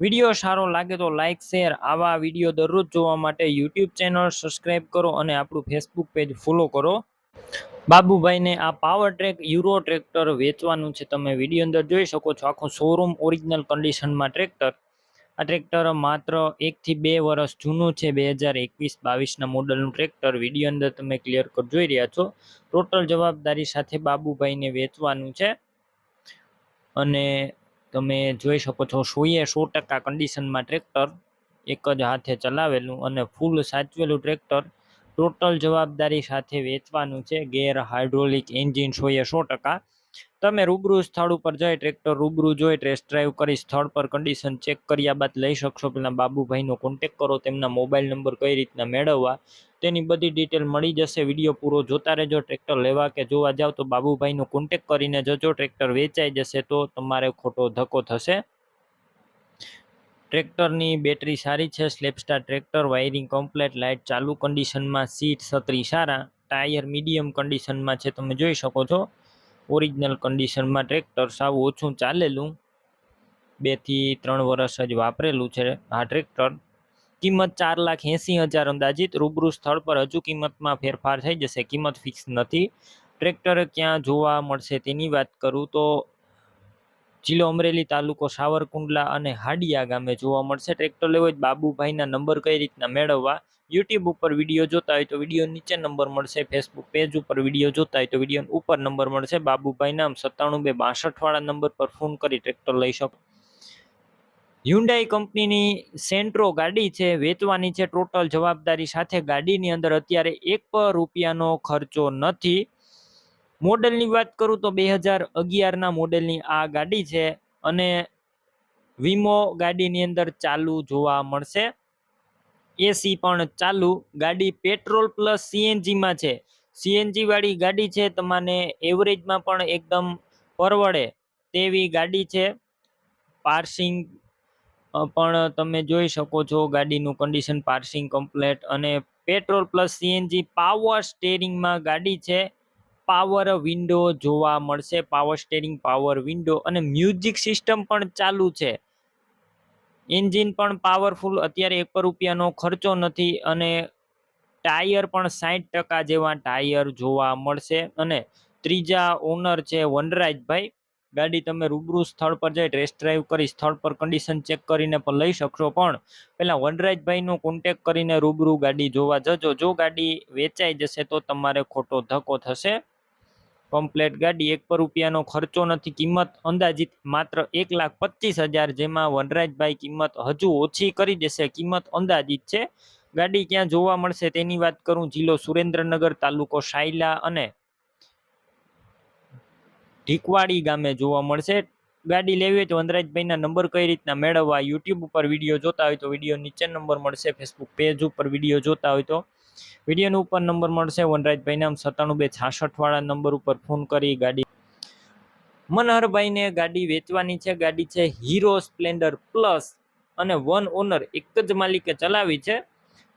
Video સારો લાગે તો લાઇક શેર આવા વીડિયો દરરોજ જોવા માટે યુટ્યુબ ચેનલ સબસ્ક્રાઈબ કરો અને આપણું ફેસબુક પેજ ફોલો કરો. બાબુભાઈને આ પાવર ટ્રેક યુરો ટ્રેક્ટર વેચવાનું છે. તમે વીડિયો અંદર જોઈ શકો છો. આખું શોરૂમ ઓરિજિનલ કન્ડિશનમાં ટ્રેક્ટર આ ટ્રેક્ટર માત્ર એકથી બે વર્ષ જૂનું છે. બે હજાર એકવીસ બાવીસના મોડલનું ટ્રેક્ટર વીડિયો અંદર તમે ક્લિયર કર જોઈ રહ્યા છો. ટોટલ જવાબદારી સાથે બાબુભાઈને વેચવાનું છે. અને તમે જોઈ શકો છો, સોએ સો ટકા કન્ડિશનમાં ટ્રેક્ટર એક જ હાથે ચલાવેલું અને ફૂલ સાચવેલું ટ્રેક્ટર ટોટલ જવાબદારી સાથે વેચવાનું છે. ગેર હાઇડ્રોલિક એન્જિન સોએ સો ટકા. તમે રૂબરૂ સ્થળ ઉપર જઈ ટ્રેક્ટર રૂબરૂ જોઈ ટેસ્ટ ડ્રાઈવ કરી સ્થળ પર કન્ડિશન ચેક કર્યા બાદ લઈ શકશો. પેલા બાબુભાઈનો કોન્ટેક કરો, તેમના મોબાઈલ નંબર કઈ રીતના મેળવવા તેની બધી ડિટેલ મળી જશે. વીડિયો પૂરો જોતા રહેજો. ટ્રેક્ટર લેવા કે જોવા જાવ તો બાબુભાઈનો કોન્ટેક કરીને જજો. ટ્રેક્ટર વેચાઈ જશે તો તમારે ખોટો ધક્કો થશે. ટ્રેક્ટરની બેટરી સારી છે. સ્લેપસ્ટાર ટ્રેક્ટર વાયરિંગ કમ્પ્લેટ લાઇટ ચાલુ કન્ડિશનમાં સીટ છત્રી સારા. ટાયર મીડિયમ કન્ડિશનમાં છે. તમે જોઈ શકો છો. ઓરિજિનલ કન્ડિશનમાં ટ્રેક્ટર સાવ ઓછું ચાલેલું. બેથી ત્રણ વર્ષ જ વાપરેલું છે આ ટ્રેક્ટર કિંમત ચાર લાખ એંસી હજાર અંદાજિત. રૂબરૂ સ્થળ પર હજુ કિંમતમાં ફેરફાર થઈ જશે. કિંમત ફિક્સ નથી. ટ્રેક્ટર ક્યાં જોવા મળશે તેની વાત કરું તો જિલ્લો અમરેલી તાલુકો સાવરકુંડલા અને હાડિયા ગામે જોવા મળશે. ટ્રેક્ટર લેવો હોય બાબુભાઈના નંબર કઈ રીતના મેળવવા? યુટ્યુબ ઉપર વીડિયો જોતા હોય તો વીડિયો નીચે નંબર મળશે. ફેસબુક પેજ ઉપર વીડિયો જોતા હોય તો વીડિયો ઉપર નંબર મળશે. બાબુભાઈ નામ સત્તાણું બે નંબર પર ફોન કરી ટ્રેક્ટર લઈ શકો. હ્યુન્ડાઈ કંપનીની સેન્ટ્રો ગાડી છે, વેચવાની છે. ટોટલ જવાબદારી સાથે ગાડીની અંદર અત્યારે એક રૂપિયાનો ખર્ચો નથી. મોડેલની વાત કરું તો બે હજાર અગિયારના મોડેલની આ ગાડી છે અને વીમો ગાડીની અંદર ચાલુ જોવા મળશે. એસી પણ ચાલુ. ગાડી પેટ્રોલ પ્લસ સીએનજીમાં છે. સીએનજી વાળી ગાડી છે, તમને એવરેજમાં પણ એકદમ પરવડે તેવી ગાડી છે. પાર્સિંગ પણ તમે જોઈ શકો છો ગાડીનું કન્ડિશન પાર્સિંગ કમ્પ્લેટ અને પેટ્રોલ પ્લસ સીએનજી પાવર સ્ટેરિંગમાં ગાડી છે. પાવર વિન્ડો જોવા મળશે. પાવર સ્ટેરિંગ પાવર વિન્ડો અને મ્યુઝિક સિસ્ટમ પણ ચાલુ છે. એન્જિન પણ પાવરફુલ અત્યારે એક રૂપિયાનો ખર્ચો નથી અને ટાયર પણ સાહીઠ ટકા જેવા ટાયર જોવા મળશે. અને ત્રીજા ઓનર છે વનરાજભાઈ. ગાડી તમે રૂબરૂ સ્થળ પર જઈ ટેસ્ટ ડ્રાઈવ કરી સ્થળ પર કન્ડિશન ચેક કરીને પણ લઈ શકશો. પણ પહેલાં વનરાજભાઈનો કોન્ટેક કરીને રૂબરૂ ગાડી જોવા જજો. જો ગાડી વેચાઈ જશે તો તમારે ખોટો ધક્કો થશે. કમ્પ્લેટ ગાડી એક પર રૂપિયાનો ખર્ચો નથી. કિંમત અંદાજિત માત્ર એક લાખ પચીસ હજાર જેમાં વનરાજભાઈ કિંમત હજુ ઓછી કરી દેશે. કિંમત અંદાજિત છે. ગાડી ક્યાં જોવા મળશે તેની વાત કરું. જિલ્લો સુરેન્દ્રનગર તાલુકો શાયલા અને ઢીકવાડી ગામે જોવા મળશે. ગાડી લેવી હોય તો વનરાજભાઈના નંબર કઈ રીતના મેળવવા યુટ્યુબ ઉપર વીડિયો જોતા હોય તો વીડિયો નીચે નંબર મળશે. ફેસબુક પેજ ઉપર વીડિયો જોતા હોય તો વિડીયોનો ઉપર નંબર મળશે. વનરાજભાઈના સત્તાણું બે છાસઠવાળા નંબર ઉપર ફોન કરી ગાડી મનહરભાઈને ગાડી વેચવાની છે. ગાડી છે હીરો સ્પ્લેન્ડર પ્લસ અને વન ઓનર એક જ માલિકે ચલાવી છે.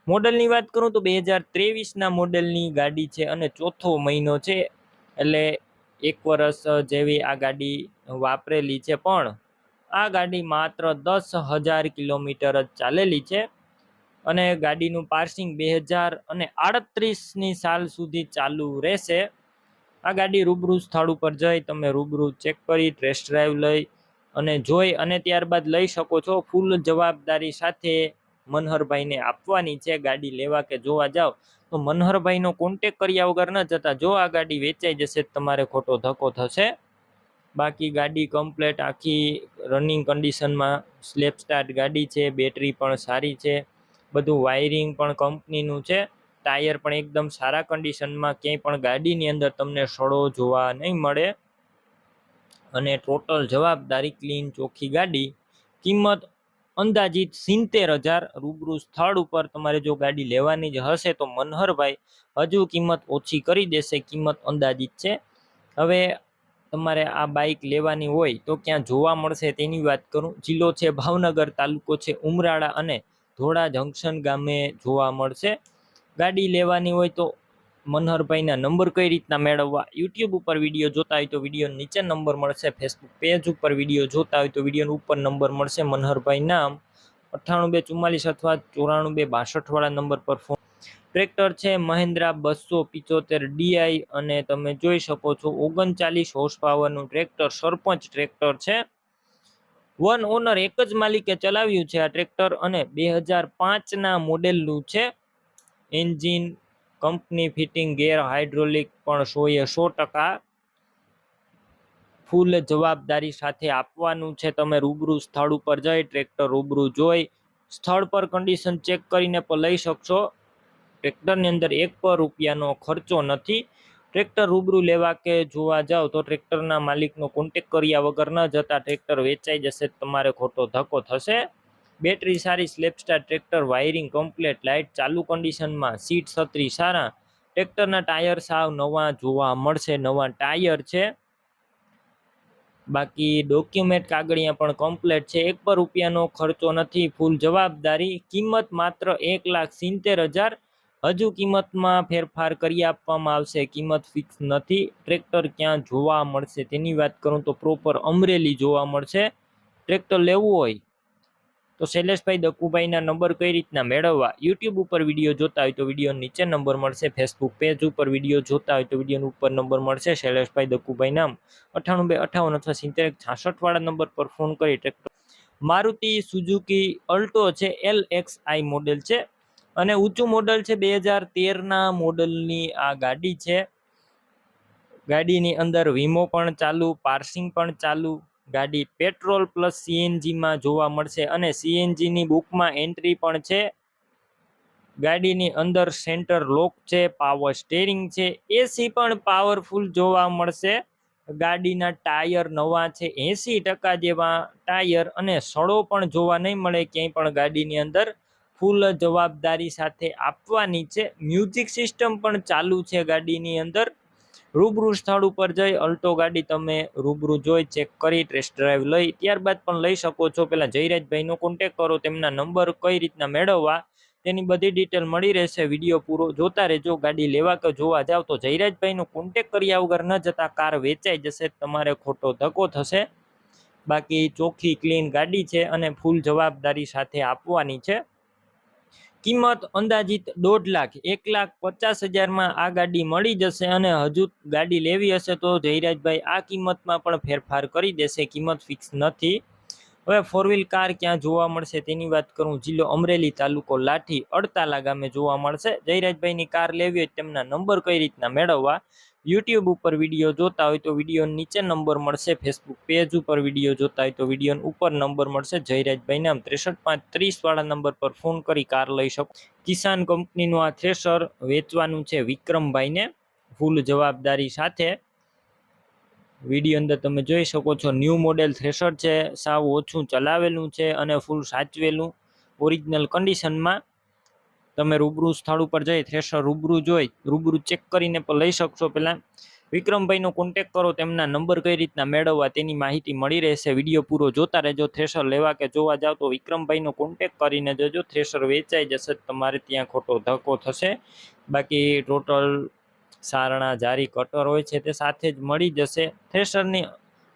મોડલની વાત કરું તો બે હજાર ત્રેવીસના મોડલની ગાડી છે અને ચોથો મહિનો છે. એટલે એક વર્ષ જેવી આ ગાડી વાપરેલી છે પણ આ ગાડી માત્ર દસ હજાર કિલોમીટર જ ચાલેલી છે અને ગાડીનું પાર્સિંગ બે હજાર અને આડત્રીસની સાલ સુધી ચાલુ રહેશે. આ ગાડી રૂબરૂ સ્થળ ઉપર જઈ તમે રૂબરૂ ચેક કરી, ટેસ્ટ ડ્રાઈવ લઈ અને જોઈ અને ત્યારબાદ લઈ શકો છો. ફૂલ જવાબદારી સાથે મનહરભાઈને આપવાની છે ગાડી લેવા કે જોવા જાઓ તો મનહરભાઈનો કોન્ટેક કર્યા વગર ન જતા જો આ ગાડી વેચાઈ જશે તમારે ખોટો ધક્કો થશે. બાકી ગાડી કમ્પ્લેટ આખી રનિંગ કન્ડિશનમાં સ્લેપ સ્ટાર્ટ ગાડી છે બેટરી પણ સારી છે, બધું વાયરિંગ પણ કંપનીનું છે ટાયર પણ એકદમ સારા કન્ડિશનમાં ક્યાંય પણ ગાડીની અંદર તમને સડો જોવા નહીં મળે. અને ટોટલ જવાબદારી ક્લીન ચોખ્ખી ગાડી, કિંમત અંદાજિત સિત્તેર હજાર રૂબરૂ સ્થળ ઉપર તમારે જો ગાડી લેવાની જ હશે તો મનહરભાઈ હજુ કિંમત ઓછી કરી દેશે, કિંમત અંદાજિત છે. હવે તમારે આ બાઇક લેવાની હોય તો ક્યાં જોવા મળશે તેની વાત કરું. જિલ્લો છે, ભાવનગર, તાલુકો છે, ઉમરાળા અને ધોળા જંકશન ગામે જોવા મળશે. ગાડી લેવાની હોય તો મનહરભાઈના નંબર કઈ રીતના મેળવવા? યુટ્યુબ ઉપર વીડિયો જોતા હોય તો વીડિયો નીચે નંબર મળશે. ફેસબુક પેજ ઉપર વીડિયો જોતા હોય તો વીડિયો ઉપર નંબર મળશે. મનહરભાઈ નામ અઠ્ઠાણું બે ચુમ્માલીસ અથવા ચોરાણું બે બાસઠ વાળા નંબર પર ફોન ટ્રેક્ટર છે, મહિન્દ્રા બસો પિચોતેર ડીઆઈ અને તમે જોઈ શકો છો ઓગણચાલીસ હોર્સ પાવરનું ટ્રેક્ટર સરપંચ ટ્રેક્ટર છે. વન ઓનર એક જ માલિકે ચલાવ્યું છે આ ટ્રેક્ટર અને બે હજાર પાંચના મોડેલનું છે. Engine company fitting gear hydraulic પણ સોએ સો ટકા ફૂલ જવાબદારી સાથે આપવાનું છે. તમે રૂબરૂ સ્થળ ઉપર જઈ ટ્રેક્ટર રૂબરૂ જોઈ સ્થળ પર કન્ડિશન ચેક કરીને પણ લઈ શકશો. ટ્રેક્ટરની અંદર એક પર રૂપિયાનો ખર્ચો નથી. ટ્રેક્ટર રૂબરૂ લેવા કે જોવા જાઓ તો ટ્રેક્ટરના માલિકનો કોન્ટેક કર્યા વગર ન જતા ટ્રેક્ટર વેચાઈ જશે, તમારે ખોટો ધક્કો થશે. બેટરી સારી સ્લેપસ્ટાર, ટ્રેક્ટર, વાયરિંગ, કમ્પ્લેટ, લાઇટ, ચાલુ કન્ડિશનમાં સીટ છત્રી સારા. ટ્રેક્ટરના ટાયર સાવ નવા જોવા મળશે, નવા ટાયર છે. બાકી ડોક્યુમેન્ટ કાગળિયા પણ કમ્પ્લેટ છે. એક પર રૂપિયાનો ખર્ચો નથી, ફૂલ જવાબદારી. કિંમત માત્ર એક લાખ સિત્તેર હજાર. હજુ કિંમતમાં ફેરફાર કરી આપવામાં આવશે, કિંમત ફિક્સ નથી. ટ્રેક્ટર ક્યાં જોવા મળશે તેની વાત કરું તો પ્રોપર અમરેલી જોવા મળશે. ટ્રેક્ટર લેવું હોય તો શૈલેષભાઈ દકુભાઈના નંબર કઈ રીતના મેળવવા? યુટ્યુબ ઉપર વીડિયો જોતા હોય તો વીડિયો નીચે નંબર મળશે. ફેસબુક પેજ ઉપર વીડિયો જોતા હોય તો વીડિયો ઉપર નંબર મળશે. શૈલેષભાઈ દકુભાઈ નામ અઠ્ઠાણું બે અઠ્ઠાવન અથવા સિત્તેર છાસઠ વાળા નંબર પર ફોન કરી ટ્રેક્ટર મારુતિ સુઝુકી અલ્ટો છે એલ એક્સ આઈ મોડેલ છે અને ઊંચું મોડલ છે બે હજાર તેરના મોડલની આ ગાડી છે. ગાડીની અંદર વીમો પણ ચાલુ, પાર્સિંગ પણ ચાલુ ગાડી પેટ્રોલ પ્લસ સીએનજીમાં જોવા મળશે અને સીએનજીની બુકમાં એન્ટ્રી પણ છે. ગાડીની અંદર સેન્ટર લોક છે, પાવર સ્ટેરિંગ છે, એસી પણ પાવરફુલ જોવા મળશે. ગાડીના ટાયર નવા છે, એંસી ટકા જેવા ટાયર અને સડો પણ જોવા નહીં મળે, ક્યાંય પણ ગાડીની અંદર. ફૂલ જવાબદારી સાથે આપવાની છે. મ્યુઝિક સિસ્ટમ પણ ચાલુ છે ગાડીની અંદર. રૂબરૂ સ્થળ ઉપર જઈ અલ્ટો ગાડી તમે રૂબરૂ જોઈ ચેક કરી ટેસ્ટ ડ્રાઈવ લઈ, ત્યારબાદ પણ લઈ શકો છો. પહેલાં જયરાજભાઈનો કોન્ટેક કરો, તેમના નંબર કઈ રીતના મેળવવા, તેની બધી ડિટેલ મળી રહેશે. વીડિયો પૂરો જોતા રહેજો, ગાડી લેવા કે જોવા જાવ તો જયરાજભાઈનો કોન્ટેક કર્યા વગર ન જતા કાર વેચાઈ જશે, તમારે ખોટો ધક્કો થશે. બાકી ચોખ્ખી ક્લીન ગાડી છે અને ફૂલ જવાબદારી સાથે આપવાની છે. કિંમત અંદાજિત દોઢ લાખ, એક લાખ પચાસ હજારમાં આ ગાડી મળી જશે અને હજુ ગાડી લેવી હશે તો જયરાજભાઈ આ કિંમતમાં પણ ફેરફાર કરી દેશે. કિંમત ફિક્સ નથી. હવે ફોર વ્હીલ કાર ક્યાં જોવા મળશે તેની વાત કરું. જિલ્લો અમરેલી તાલુકો લાઠી અડતાલા ગામે જોવા મળશે. જયરાજભાઈની કાર લેવી હોય તેમના નંબર કઈ રીતના મેળવવા? યુટ્યુબ ઉપર વીડિયો જોતા હોય તો વીડિયો નીચે નંબર મળશે. ફેસબુક પેજ ઉપર વીડિયો જોતા હોય તો વીડિયો ઉપર નંબર મળશે. જયરાજભાઈ નામ ત્રેસઠ પાંચ ત્રીસ વાળા નંબર પર ફોન કરી કાર લઈ શકો. કિસાન કંપનીનું આ થ્રેશર વેચવાનું છે વિક્રમભાઈને. ફૂલ જવાબદારી સાથે વીડિયો અંદર તમે જોઈ શકો છો ન્યૂ મોડેલ થ્રેશર છે, સાવ ઓછું ચલાવેલું છે અને ફૂલ સાચવેલું. ઓરિજિનલ કન્ડિશનમાં તમે રૂબરૂ સ્થળ ઉપર જઈ થ્રેશર રૂબરૂ જોઈ, રૂબરૂ ચેક કરીને પણ લઈ શકશો પહેલાં વિક્રમભાઈનો કોન્ટેક કરો, તેમના નંબર કઈ રીતના મેળવવા તેની માહિતી મળી રહેશે. વીડિયો પૂરો જોતા રહેજો થ્રેશર લેવા કે જોવા જાવ તો વિક્રમભાઈનો કોન્ટેક કરીને જજો. થ્રેશર વેચાઈ જશે, તમારે ત્યાં ખોટો ધક્કો થશે. બાકી ટોટલ સારણા જારી કટર હોય છે તે સાથે જ મળી જશે. થ્રેશરની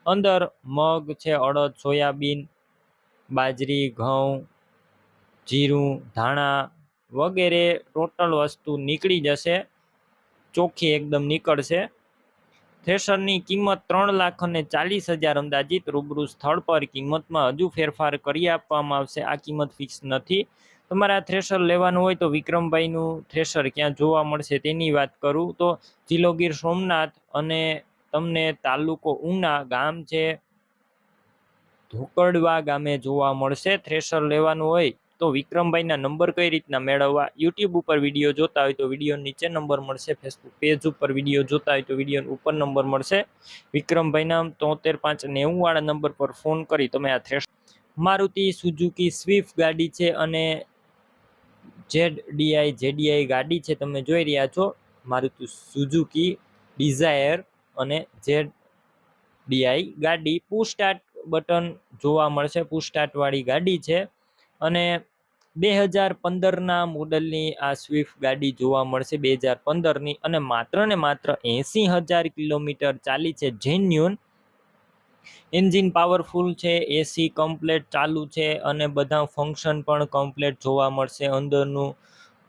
અંદર મગ છે, અડદ, સોયાબીન, બાજરી, ઘઉં, જીરું, ધાણા વગેરે ટોટલ વસ્તુ નીકળી જશે. ચોખ્ખી એકદમ નીકળશે. થ્રેશરની કિંમત ત્રણ લાખ અને ચાલીસ હજાર અંદાજિત રૂબરૂ સ્થળ પર કિંમતમાં હજુ ફેરફાર કરી આપવામાં આવશે. આ કિંમત ફિક્સ નથી. તમારે આ થ્રેશર લેવાનું હોય તો વિક્રમભાઈનું થ્રેશર ક્યાં જોવા મળશે તેની વાત કરું. તો જિલ્લો ગીર સોમનાથ અને તમને તાલુકો ઉના ગામ છે ધોકડવા ગામે જોવા મળશે. થ્રેશર લેવાનું હોય તો વિક્રમભાઈના નંબર કઈ રીતના મેળવવા? યુટ્યુબ ઉપર વીડિયો જોતા હોય તો વીડિયો નીચે નંબર મળશે. ફેસબુક પેજ ઉપર વીડિયો જોતા હોય તો વીડિયો ઉપર નંબર મળશે. વિક્રમભાઈના તોતેર પાંચ નેવું વાળા નંબર પર ફોન કરી તમે આ થ્રેશ મારુતિ સુઝુકી સ્વિફ્ટ ગાડી છે અને જેડ ડીઆઈ જેડીઆઈ ગાડી છે તમે જોઈ રહ્યા છો. મારુતિ સુઝુકી ડિઝાયર અને જેડ ડીઆઈ ગાડી. પુશ સ્ટાર્ટ બટન જોવા મળશે. પુશ ગાડી છે. અને બે હજાર પંદરના મોડલની આ સ્વિફ્ટ ગાડી જોવા મળશે બે હજાર પંદરની. અને માત્ર ને માત્ર એંસી હજાર કિલોમીટર ચાલી છે. જેન્યુન એન્જિન પાવરફુલ છે એસી કમ્પ્લેટ ચાલુ છે અને બધા ફંક્શન પણ કમ્પ્લેટ જોવા મળશે અંદરનું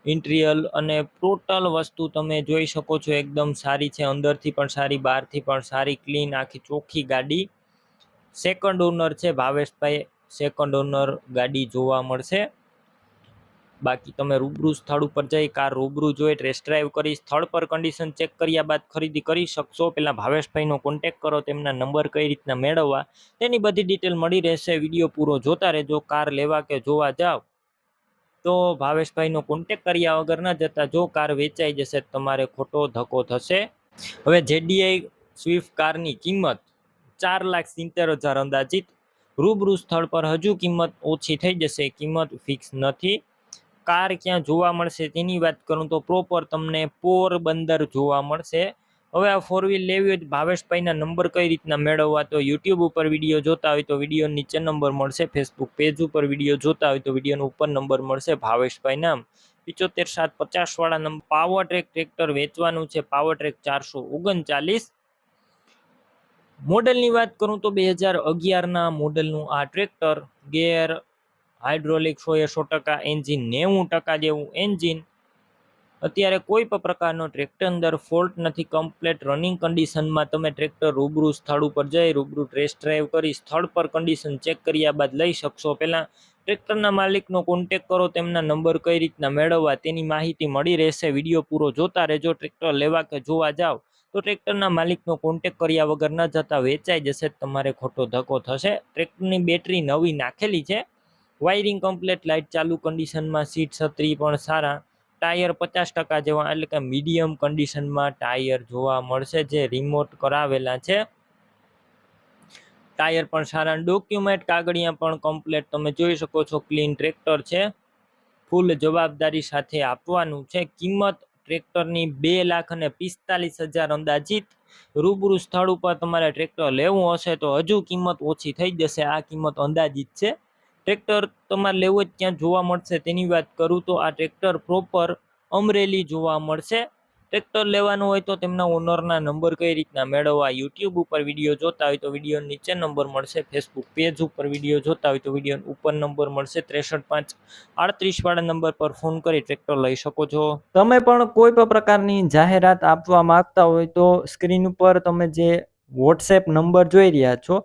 ઇન્ટિરિયલ અને ટોટલ વસ્તુ તમે જોઈ શકો છો એકદમ સારી છે, અંદરથી પણ સારી, બહારથી પણ સારી ક્લીન આખી ચોખ્ખી ગાડી. સેકન્ડ ઓનર છે ભાવેશભાઈ સેકન્ડ ઓનર ગાડી જોવા મળશે. બાકી તમે રૂબરૂ સ્થળ ઉપર જઈ કાર રૂબરૂ જોઈ ટેસ્ટ ડ્રાઈવ કરી, સ્થળ પર કન્ડિશન ચેક કર્યા બાદ ખરીદી કરી શકશો. પહેલાં ભાવેશભાઈનો કોન્ટેક કરો, તેમના નંબર કઈ રીતના મેળવવા, તેની બધી ડિટેલ મળી રહેશે. વીડિયો પૂરો જોતા રહેજો, કાર લેવા કે જોવા જાઓ તો ભાવેશભાઈનો કોન્ટેક કર્યા વગર ન જતા જો કાર વેચાઈ જશે તમારે ખોટો ધક્કો થશે. હવે જેડીઆઈ સ્વિફ્ટ કારની કિંમત ચાર લાખ સિત્તેર હજાર અંદાજિત. રૂબરૂ સ્થળ પર હજુ કિંમત ઓછી થઈ જશે, કિંમત ફિક્સ નથી. કાર ક્યાં જોવા મળશે તેની વાત કરું તો પ્રોપર તમને પોરબંદર જોવા મળશે. હવે આ ફોર વ્હીલ લેવી હોય ભાવેશભાઈના નંબર કઈ રીતના મેળવવા તો યુટ્યુબ ઉપર વીડિયો જોતા હોય તો વીડિયો નીચે નંબર મળશે ફેસબુક પેજ ઉપર વીડિયો જોતા હોય તો વિડીયોનો ઉપર નંબર મળશે ભાવેશભાઈ નામ પિચોતેર સાત પચાસ વાળા નંબર પાવર ટ્રેક ટ્રેક્ટર વેચવાનું છે પાવર ટ્રેક ચારસો ઓગણચાલીસ. મોડલની વાત કરું તો બે હજાર અગિયારના મોડલનું આ ટ્રેક્ટર ગેર હાઇડ્રોલિક સો એ સો ટકા એન્જિન, નેવું ટકા જેવું એન્જિન. અત્યારે કોઈ પણ પ્રકારનો ટ્રેક્ટર અંદર ફોલ્ટ નથી, કમ્પ્લેટ રનિંગ કન્ડિશનમાં તમે ટ્રેક્ટર રૂબરૂ સ્થળ ઉપર જઈ, રૂબરૂ ટેસ્ટ ડ્રાઈવ કરી, સ્થળ પર કન્ડિશન ચેક કર્યા બાદ લઈ શકશો. પહેલાં ટ્રેક્ટરના માલિકનો કોન્ટેક કરો, તેમના નંબર કઈ રીતના મેળવવા તેની માહિતી મળી રહેશે. વીડિયો પૂરો જોતા રહેજો, ટ્રેક્ટર લેવા કે જોવા જાઓ તો ટ્રેક્ટરના માલિકનો કોન્ટેક કર્યા વગર ન જતા વેચાઈ જશે, તમારે ખોટો ધક્કો થશે. ટ્રેક્ટરની બેટરી નવી નાખેલી છે. વાયરિંગ કમ્પ્લેટ, લાઇટ ચાલુ કન્ડિશનમાં, સીટ છત્રી પણ સારા. ટાયર પચાસ ટકા જેવા, એટલે કે મીડિયમ કન્ડિશનમાં ટાયર જોવા મળશે જે રિમોટ કરાવેલા છે. ટાયર પણ સારા ડોક્યુમેન્ટ કાગળિયા પણ કમ્પ્લેટ. તમે જોઈ શકો છો, ક્લીન ટ્રેક્ટર છે. ફૂલ જવાબદારી સાથે આપવાનું છે. કિંમત ટ્રેક્ટરની બે લાખ અને પિસ્તાલીસ હજાર અંદાજિત. રૂબરૂ સ્થળ ઉપર તમારે ટ્રેક્ટર લેવું હશે તો હજુ કિંમત ઓછી થઈ જશે. આ કિંમત અંદાજિત છે. ટ્રેક્ટર તમારે લેવું જ ક્યાં જોવા મળશે. તેની વાત કરું તો આ ટ્રેક્ટર પ્રોપર અમરેલી જોવા મળશે. ટ્રેક્ટર લેવાનું હોય તો તેમના ઓનરના નંબર કઈ રીતના મેળવવા યુટ્યુબ ઉપર વીડિયો જોતા હોય તો વીડિયો નીચે નંબર મળશે. ફેસબુક પેજ ઉપર વીડિયો જોતા હોય તો વીડિયો ઉપર નંબર મળશે. ત્રેસઠ પાંચ આડત્રીસ વાળા નંબર પર ફોન કરી ટ્રેક્ટર લઈ શકો છો. તમે પણ કોઈ પણ પ્રકારની જાહેરાત આપવા માંગતા હોય તો સ્ક્રીન ઉપર તમે જે વોટ્સએપ નંબર જોઈ રહ્યા છો